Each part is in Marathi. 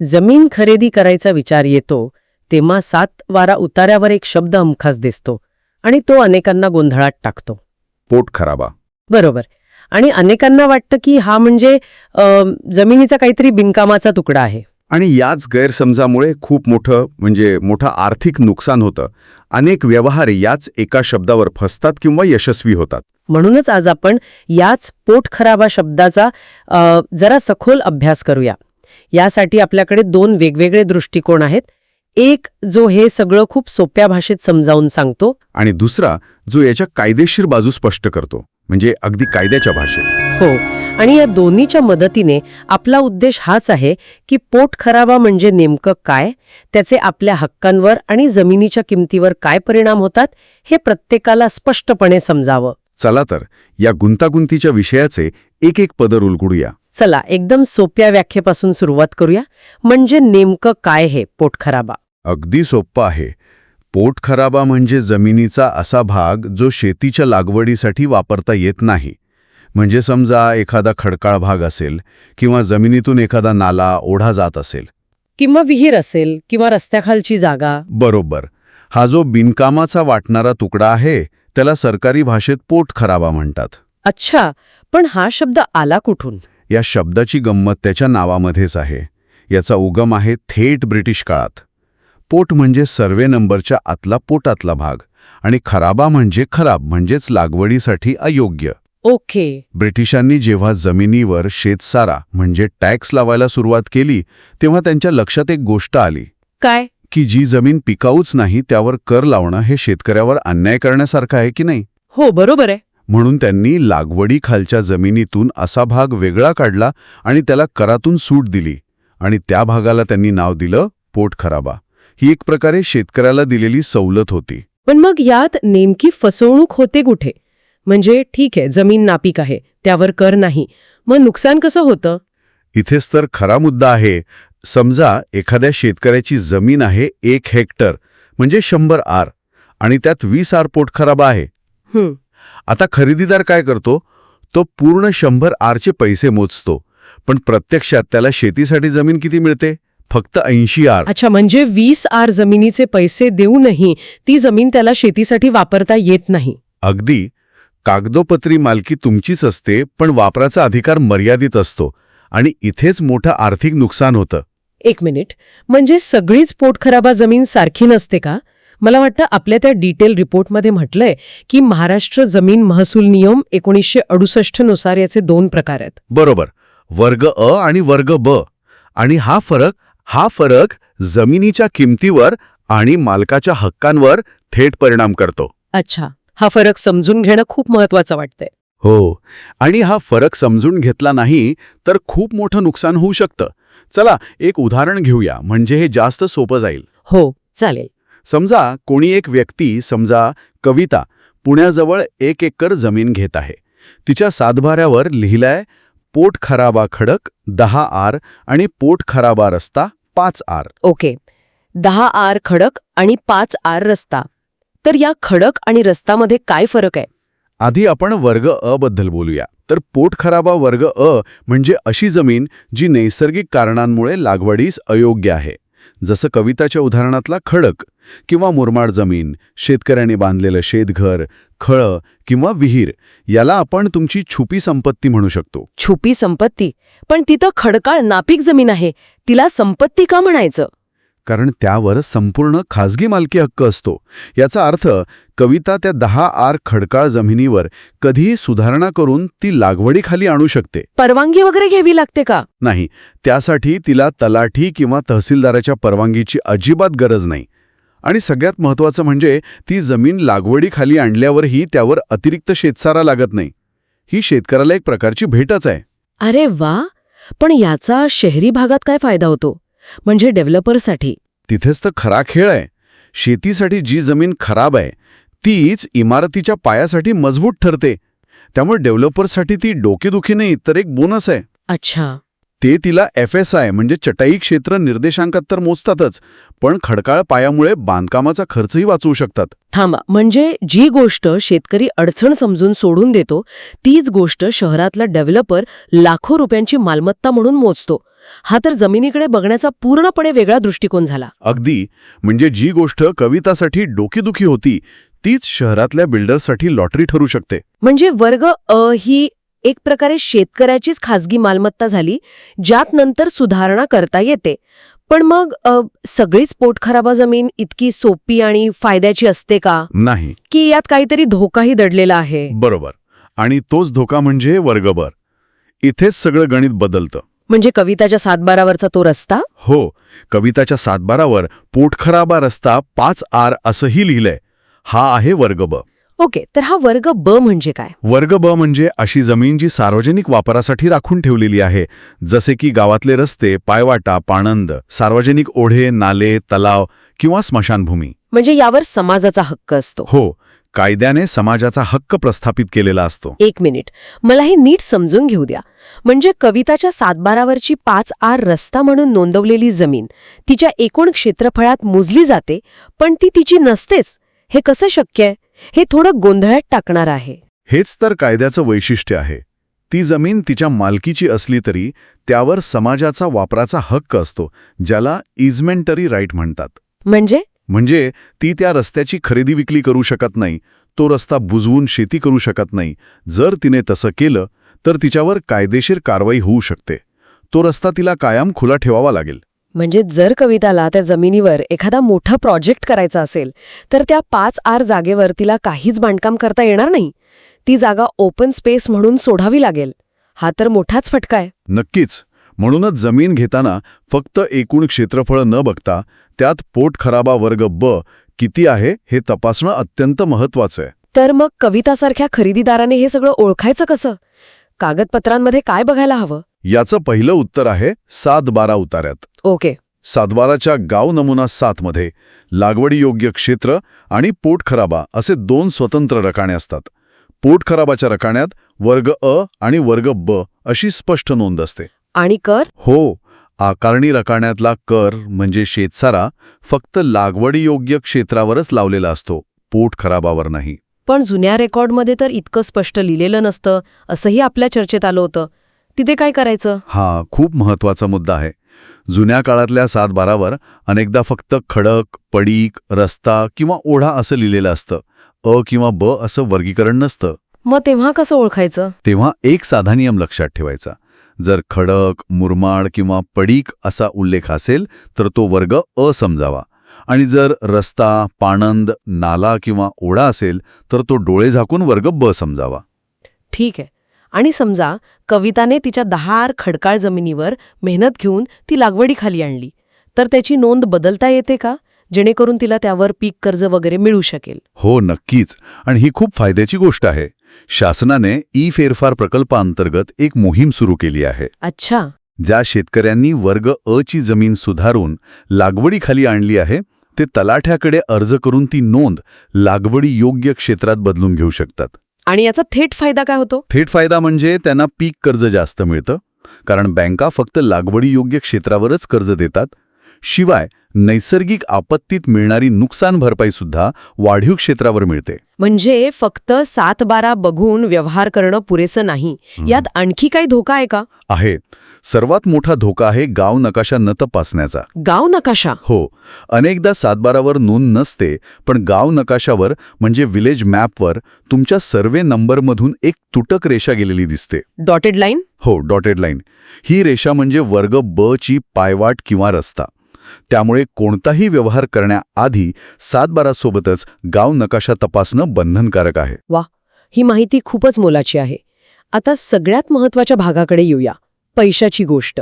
जमीन खरेदी करायचा विचार येतो तेव्हा सात वारा उतार्यावर एक शब्द हमखास दिसतो आणि तो अनेकांना गोंधळात टाकतो. पोट खराबा. बरोबर. आणि अनेकांना वाटतं की हा म्हणजे जमिनीचा काहीतरी बिनकामाचा तुकडा आहे. आणि याच गैरसमजामुळे खूप मोठं म्हणजे मोठं आर्थिक नुकसान होतं. अनेक व्यवहार याच एका शब्दावर फसतात किंवा यशस्वी होतात. म्हणूनच आज आपण याच पोटखराबा शब्दाचा अ, जरा सखोल अभ्यास करूया. यासाठी आपल्याकडे दोन वेगवेगळे दृष्टिकोन आहेत. एक जो हे सगळं खूप सोप्या भाषेत समजावून सांगतो. आणि दुसरा जो याच्या कायदेशीर बाजू स्पष्ट करतो म्हणजे अगदी कायद्याच्या भाषेत. हो. आणि या दोन्हीच्या मदतीने आपला उद्देश हाच आहे की पोटखराबा म्हणजे नेमकं काय त्याचे आपल्या हक्कांवर आणि जमिनीच्या किमतीवर काय परिणाम होतात हे प्रत्येकाला स्पष्टपणे समजावं. चला तर या गुंतागुंतीच्या विषयाचे एक एक पदर उलगडूया. चला एकदम सोप्या व्याख्येपासून सुरुवात करूया. म्हणजे नेमकं काय हे पोटखराबा? अगदी सोप्पं आहे. पोट खराबा म्हणजे जमिनीचा असा भाग जो शेतीच्या लागवडीसाठी वापरता येत नाही. म्हणजे समजा एखादा खडकाळ भाग असेल किंवा जमिनीतून एखादा नाला ओढा जात असेल. किंवा विहीर असेल किंवा रस्त्याखालची जागा. बरोबर. हा जो बिनकामाचा वाटणारा तुकडा आहे त्याला सरकारी भाषेत पोट खराबा म्हणतात. अच्छा पण हा शब्द आला कुठून? या शब्दाची गंमत त्याच्या नावामध्येच आहे. याचा उगम आहे थेट ब्रिटिश काळात. पोट म्हणजे सर्वे नंबरच्या आतला पोटातला भाग आणि खराबा म्हणजे खराब म्हणजेच लागवडीसाठी अयोग्य. ओके. ब्रिटिशांनी जेव्हा जमिनीवर शेतसारा म्हणजे टॅक्स लावायला सुरुवात केली तेव्हा त्यांच्या लक्षात एक गोष्ट आली. काय? की जी जमीन पिकाऊच नाही त्यावर कर लावणं हे शेतकऱ्यावर अन्याय करण्यासारखं आहे की नाही? हो बरोबर आहे. म्हणून त्यांनी लागवडीखालच्या जमिनीतून असा भाग वेगळा काढला आणि त्याला करातून सूट दिली आणि त्या भागाला त्यांनी नाव दिलं पोट खराबा ही एक प्रकारे शेतकऱ्याला दिलेली सवलत होती. पण मग यात नेमकी फसवणूक होते कुठे? म्हणजे ठीक आहे जमीन नापीक आहे त्यावर कर नाही. मग नुकसान कसं होतं? इथेच तर खरा मुद्दा आहे. समजा एखाद्या शेतकऱ्याची जमीन आहे एक हेक्टर म्हणजे शंभर आर आणि त्यात वीस आर पोट खराबा आहे आता खरेदीदार काय करतो? तो पूर्ण शंभर आरचे पैसे मोजतो. पण प्रत्यक्षात त्याला शेतीसाठी जमीन किती मिळते? फक्त ऐंशी आर. अच्छा म्हणजे वीस आर जमिनीचे पैसे देऊनही ती जमीन त्याला शेतीसाठी वापरता येत नाही. अगदी. कागदोपत्री मालकी तुमचीच असते पण वापराचा अधिकार मर्यादित असतो. आणि इथेच मोठं आर्थिक नुकसान होतं. एक मिनिट. म्हणजे सगळीच पोटखराबा जमीन सारखी नसते का? मला वाटतं आपल्या त्या डिटेल रिपोर्टमध्ये म्हटलंय की महाराष्ट्र जमीन महसूल नियम एकोणीसशे अडुसष्टनुसार याचे दोन प्रकार आहेत. बरोबर. वर्ग अ आणि वर्ग ब. आणि हा फरक हा फरक जमिनीच्या किमतीवर आणि मालकाच्या हक्कांवर थेट परिणाम करतो. अच्छा. हा फरक समजून घेणं खूप महत्वाचं वाटतंय. हो. आणि हा फरक समजून घेतला नाही तर खूप मोठं नुकसान होऊ शकतं. चला एक उदाहरण घेऊया. म्हणजे हे जास्त सोपं जाईल. हो चालेल. समजा कोणी एक व्यक्ती समजा कविता पुण्याजवळ एक एकर जमीन घेत आहे. तिच्या सातबाऱ्यावर लिहिलंय पोट खराबा खडक दहा आर आणि पोट खराबा रस्ता पाच आर. ओके. दहा आर खडक आणि पाच आर रस्ता. तर या खडक आणि रस्तामध्ये काय फरक आहे? आधी आपण वर्ग अ बद्दल बोलूया. तर पोट खराबा वर्ग अ म्हणजे अशी जमीन जी नैसर्गिक कारणांमुळे लागवडीस अयोग्य आहे. जसं कविताच्या उदाहरणातला खडक किंवा मुरमाड जमीन शेतकऱ्याने बांधलेलं शेतघर खळं किंवा विहीर याला आपण तुमची छुपी संपत्ती म्हणू शकतो. छुपी संपत्ती? पण तिथं खडकाळ नापीक जमीन आहे. तिला संपत्ती का म्हणायचं? कारण त्यावर संपूर्ण खाजगी मालकी हक्क असतो. याचा अर्थ कविता त्या दहा आर खडकाळ जमिनीवर कधीही सुधारणा करून ती लागवडीखाली आणू शकते. परवानगी वगैरे घ्यावी लागते का? नाही. त्यासाठी तिला तलाठी किंवा तहसीलदाराच्या परवानगीची अजिबात गरज नाही. आणि सगळ्यात महत्त्वाचं म्हणजे ती जमीन लागवडीखाली आणल्यावरही त्यावर अतिरिक्त शेतसारा लागत नाही. ही शेतकऱ्याला एक प्रकारची भेटच आहे. अरे वा! पण याचा शहरी भागात काय फायदा होतो? म्हणजे डेव्हलपरसाठी. तिथेच तर खरा खेळ आहे. शेतीसाठी जी जमीन खराब आहे तीच इमारतीच्या पायासाठी मजबूत ठरते. त्यामुळे डेव्हलपरसाठी ती डोकेदुखी नाही तर एक बोनस आहे. अच्छा. ते तिला एफ एस आय म्हणजे चटाई क्षेत्र निर्देशांकात तर मोजतातच पण खडकाळ पायामुळे बांधकामाचा खर्चही वाचवू शकतात. थांबा म्हणजे जी गोष्ट शेतकरी अडचण समजून सोडून देतो तीच गोष्ट शहरातला डेव्हलपर लाखो रुपयांची मालमत्ता म्हणून मोजतो. हा तर जमिनीकडे बघण्याचा पूर्णपणे वेगळा दृष्टिकोन झाला. अगदी. म्हणजे जी गोष्ट कवितासाठी डोकीदुखी होती तीच शहरातल्या बिल्डरसाठी लॉटरी ठरू शकते. म्हणजे वर्ग अ ही एक प्रकारे शेतकऱ्याचीच खासगी मालमत्ता झाली ज्यात नंतर सुधारणा करता येते. पण मग सगळीच पोटखराबा जमीन इतकी सोपी आणि फायद्याची असते का? नाही. की यात काहीतरी धोकाही दडलेला आहे? बरोबर. आणि तोच धोका म्हणजे वर्गभर. इथेच सगळं गणित बदलतं. म्हणजे कविताच्या सातबारावरचा तो रस्ता? हो कविताच्या सातबारावर पोटखराबा रस्ता पाच आर असंही लिहिलंय. हा आहे वर्ग ब. ओके तर हा वर्ग ब म्हणजे काय? वर्ग ब म्हणजे अशी जमीन जी सार्वजनिक वापरासाठी राखून ठेवलेली आहे जसे की गावातले रस्ते पायवाटा पाणंद सार्वजनिक ओढे नाले तलाव किंवा स्मशानभूमी. म्हणजे यावर समाजाचा हक्क असतो. हो कायद्याने समाजाचा हक्क प्रस्थापित केलेला असतो. एक मिनिट. मला हे नीट समजून घेऊ द्या. म्हणजे कविताच्या सातबारावरची पाच आर रस्ता म्हणून नोंदवलेली जमीन तिच्या एकूण क्षेत्रफळात मोजली जाते पण ती तिची नसतेच. हे कसं शक्य आहे? हे थोडं गोंधळात टाकणार आहे. हेच तर कायद्याचं वैशिष्ट्य आहे. ती जमीन तिच्या मालकीची असली तरी त्यावर समाजाचा वापराचा हक्क असतो ज्याला इजमेंटरी राईट म्हणतात. म्हणजे? म्हणजे ती त्या रस्त्याची खरेदी विक्री करू शकत नाही तो रस्ता बुजवून शेती करू शकत नाही. जर तिने तसं केलं तर तिच्यावर कायदेशीर कारवाई होऊ शकते. तो रस्ता तिला कायम खुला ठेवावा लागेल. म्हणजे जर कविताला त्या जमिनीवर एखादा मोठा प्रोजेक्ट करायचा असेल तर त्या पाच आर जागेवर तिला काहीच बांधकाम करता येणार नाही. ती जागा ओपन स्पेस म्हणून सोडावी लागेल. हा तर मोठाच फटका आहे. नक्कीच. म्हणूनच जमीन घेताना फक्त एकूण क्षेत्रफळ न बघता त्यात पोटखराबा वर्ग ब किती आहे हे तपासणं अत्यंत महत्वाचं आहे. तर मग कवितासारख्या खरेदीदाराने हे सगळं ओळखायचं कसं? कागदपत्रांमध्ये काय बघायला हवं? याचं पहिलं उत्तर आहे सात बारा उतार्यात ओके. सातबाराच्या गाव नमुना सातमध्ये लागवडीयोग्य क्षेत्र आणि पोटखराबा असे दोन स्वतंत्र रकाणे असतात. पोटखराबाच्या रकाण्यात वर्ग अ आणि वर्ग ब अशी स्पष्ट नोंद असते. आणि कर? हो आकारणी रकाण्यातला कर म्हणजे शेतसारा फक्त लागवडीयोग्य क्षेत्रावरच लावलेला असतो. पोटखराबावर नाही. पण जुन्या रेकॉर्डमध्ये तर इतकं स्पष्ट लिहिलेलं नसतं असंही आपल्या चर्चेत आलं होतं. तिथे काय करायचं? हा खूप महत्त्वाचा मुद्दा आहे. जुन्या काळातल्या सातबारावर अनेकदा फक्त खडक पडीक रस्ता किंवा ओढा असं लिहिलेलं असतं. अ किंवा ब असं वर्गीकरण नसतं. मग तेव्हा कसं ओळखायचं? तेव्हा एक साधा नियम लक्षात ठेवायचा. जर खडक मुरमाड किंवा पडीक असा उल्लेख असेल तर तो वर्ग अ समजावा आणि जर रस्ता पाणंद नाला किंवा ओढा असेल तर तो डोळे झाकून वर्ग ब समजावा. ठीक आहे. आणि समजा कविताने तिच्या दहा आर खडकाळ जमिनीवर मेहनत घेऊन ती लागवडीखाली आणली तर त्याची नोंद बदलता येते का? जेणेकरून तिला त्यावर पीक कर्ज वगैरे मिळू शकेल. हो नक्कीच. आणि ही खूप फायद्याची गोष्ट आहे. शासनाने ई फेरफार प्रकल्पाअंतर्गत एक मोहीम सुरू केली आहे. अच्छा. ज्या शेतकऱ्यांनी वर्ग अ ची जमीन सुधारून लागवडीखाली आणली आहे ते तलाठ्याकडे अर्ज करून ती नोंद लागवडी योग्य क्षेत्रात बदलून घेऊ शकतात. आणि याचा थेट फायदा काय होतो? थेट फायदा म्हणजे त्यांना पीक कर्ज जास्त मिळतं कारण बँका फक्त लागवडी योग्य क्षेत्रावरच कर्ज देतात. शिवाय नैसर्गिक आपत्तीत मिळणारी नुकसान भरपाई सुद्धा वाढीव क्षेत्रावर मिळते. म्हणजे फक्त सात बारा बघून व्यवहार करणं पुरेसं नाही. यात आणखी काही धोका आहे का? आहे. सर्वात मोठा धोका आहे गाव नकाशा न तपासण्याचा. गाव नकाशा? हो. अनेकदा सातबारावर नोंद नसते पण गाव नकाशावर म्हणजे विलेज मॅपवर तुमच्या सर्वे नंबरमधून एक तुटक रेषा गेलेली दिसते. Dotted line? हो डॉटेड लाईन. ही रेषा म्हणजे वर्ग ब ची पायवाट किंवा रस्ता. त्यामुळे कोणताही व्यवहार करण्याआधी सातबारासोबतच गाव नकाशा तपासणं बंधनकारक आहे. ही माहिती खूपच मोलाची आहे. आता सगळ्यात महत्त्वाच्या भागाकडे येऊया. पैशाची गोष्ट.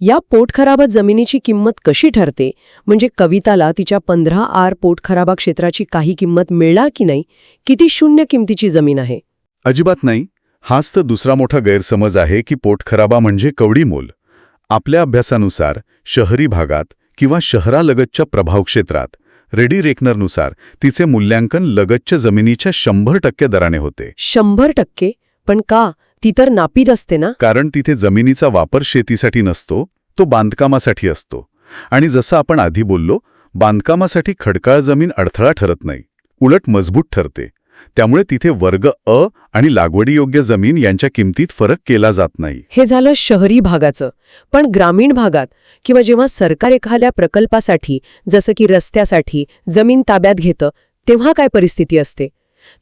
या पोटखराबा जमिनीची किंमत कशी ठरते? म्हणजे कविताला तिच्या पंधरा आर पोटखराबा क्षेत्राची काही किंमत मिळणार की नाही? किती शून्य किमतीची जमीन आहे? अजिबात नाही. हाच तर दुसरा मोठा गैरसमज आहे की पोटखराबा म्हणजे कवडी मोल आपल्या अभ्यासानुसार शहरी भागात किंवा शहरालगतच्या प्रभाव क्षेत्रात रेडी रेकनरनुसार तिचे मूल्यांकन लगतच्या जमिनीच्या शंभर टक्के दराने होते. शंभर टक्के? पण का? ती तर नापीद असते ना? कारण तिथे जमिनीचा वापर शेतीसाठी नसतो तो बांधकामासाठी असतो. आणि जसं आपण आधी बोललो बांधकामासाठी खडकाळ जमीन अडथळा ठरत नाही उलट मजबूत ठरते. त्यामुळे तिथे वर्ग अ आणि लागवडीयोग्य जमीन यांच्या किमतीत फरक केला जात नाही. हे झालं शहरी भागाचं. पण ग्रामीण भागात किंवा जेव्हा सरकार एखाद्या प्रकल्पासाठी जसं की रस्त्यासाठी जमीन ताब्यात घेतं तेव्हा काय परिस्थिती असते?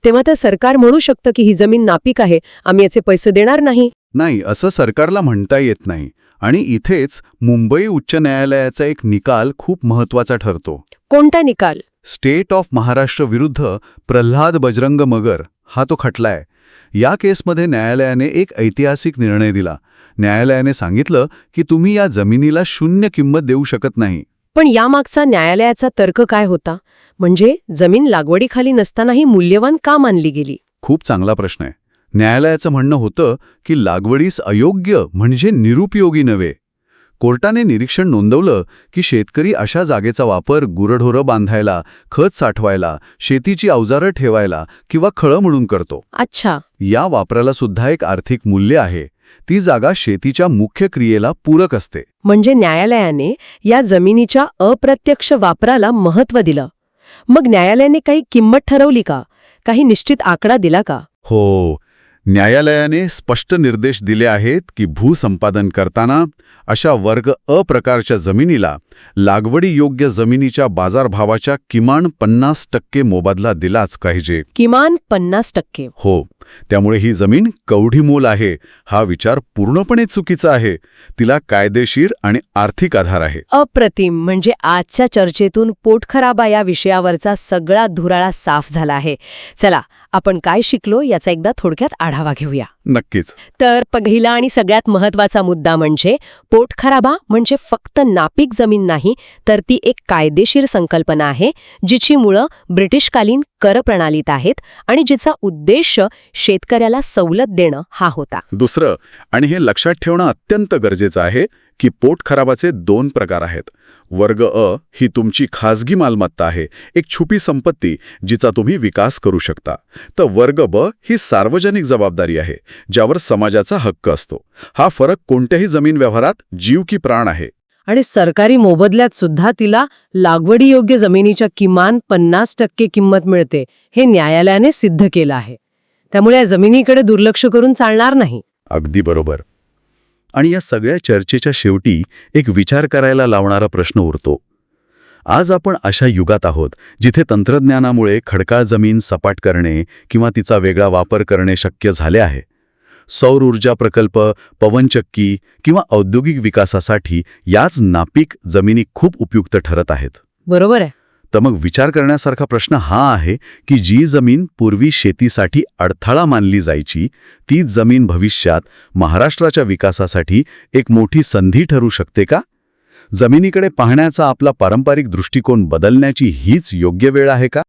तेव्हा तर सरकार म्हणू शकतं की ही जमीन नापीक आहे आम्ही याचे पैसे देणार नाही. नाही असं सरकारला म्हणता येत नाही. आणि इथेच मुंबई उच्च न्यायालयाचा एक निकाल खूप महत्त्वाचा ठरतो. कोणता निकाल? स्टेट ऑफ महाराष्ट्र विरुद्ध प्रल्हाद बजरंग मगर हा तो खटलाय. या केसमध्ये न्यायालयाने एक ऐतिहासिक निर्णय दिला. न्यायालयाने सांगितलं की तुम्ही या जमिनीला शून्य किंमत देऊ शकत नाही. पण यामागचा न्यायालयाचा तर्क काय होता? म्हणजे जमीन लागवडीखाली नसतानाही मूल्यवान का मानली गेली? खूप चांगला प्रश्न आहे. न्यायालयाचं म्हणणं होतं की लागवडीस अयोग्य म्हणजे निरुपयोगी नव्हे. कोर्टाने निरीक्षण नोंदवलं की शेतकरी अशा जागेचा वापर गुरढोरं बांधायला खत साठवायला शेतीची अवजारं ठेवायला किंवा खळं म्हणून करतो. अच्छा. या वापराला सुद्धा एक आर्थिक मूल्य आहे. ती जागा शेतीच्या मुख्य क्रियेला पूरक असते. म्हणजे न्यायालयाने या जमिनीच्या अप्रत्यक्ष वापराला महत्त्व दिलं. मग न्यायालयाने काही किंमत ठरवली का? काही निश्चित आकडा दिला का? हो. न्यायालयाने स्पष्ट निर्देश दिले आहेत की भूसंपादन करताना अशा वर्ग अ प्रकारच्या जमिनीला लागवडीयोग्य जमिनीच्या बाजारभावाच्या किमान पन्नास टक्के मोबदला दिलाच पाहिजे. किमान पन्नास टक्के. हो. त्यामुळे ही जमीन कवढी मोल आहे हा विचार पूर्णपणे चुकीचा आहे. तिला कायदेशीर आणि आर्थिक आधार आहे. अप्रतिम. म्हणजे आजच्या चर्चेतून पोटखराबा या विषयावरचा सगळा धुराळा साफ झाला आहे. चला आपण काय शिकलो याचा एकदा थोडक्यात आढावा घेऊया. नक्कीच. तर पहिला आणि सगळ्यात महत्त्वाचा मुद्दा म्हणजे पोटखराबा म्हणजे फक्त नापीक जमीन नाही तर ती एक कायदेशीर संकल्पना आहे जिची मुळं ब्रिटिशकालीन कर प्रणालीत आहेत आणि जिचा उद्देश शेतकऱ्याला सवलत देणं हा होता. दुसरं आणि हे लक्षात ठेवणं अत्यंत गरजेचं आहे की पोट खराबाचे दोन प्रकार आहेत. वर्ग अ ही तुमची खाजगी मालमत्ता आहे एक छुपी संपत्ती जिचा तुम्ही विकास करू शकता. तर वर्ग ब ही सार्वजनिक जबाबदारी आहे ज्यावर समाजाचा हक्क असतो. हा फरक कोणत्याही जमीन व्यवहारात जीव की प्राण आहे. आणि सरकारी मोबदल्यात सुद्धा तिला लागवडीयोग्य जमिनीच्या किमान पन्नास टक्के किंमत मिळते हे न्यायालयाने सिद्ध केलं आहे. त्यामुळे या जमिनीकडे दुर्लक्ष करून चालणार नाही. अगदी बरोबर. आणि या सगळ्या चर्चेच्या शेवटी एक विचार करायला लावणारा प्रश्न उरतो. आज आपण अशा युगात आहोत जिथे तंत्रज्ञानामुळे खडकाळ जमीन सपाट करणे किंवा तिचा वेगळा वापर करणे शक्य झाले आहे. सौर ऊर्जा प्रकल्प पवनचक्की किंवा औद्योगिक विकासासाठी याच नापीक जमिनी खूप उपयुक्त ठरत आहेत. बरोबर आहे. तर मग विचार करण्यासारखा प्रश्न हा आहे की जी जमीन पूर्वी शेतीसाठी अडथळा मानली जायची ती जमीन भविष्यात महाराष्ट्राच्या विकासासाठी एक मोठी संधी ठरू शकते का? जमिनीकडे पाहण्याचा आपला पारंपरिक दृष्टिकोन बदलण्याची हीच योग्य वेळ आहे का?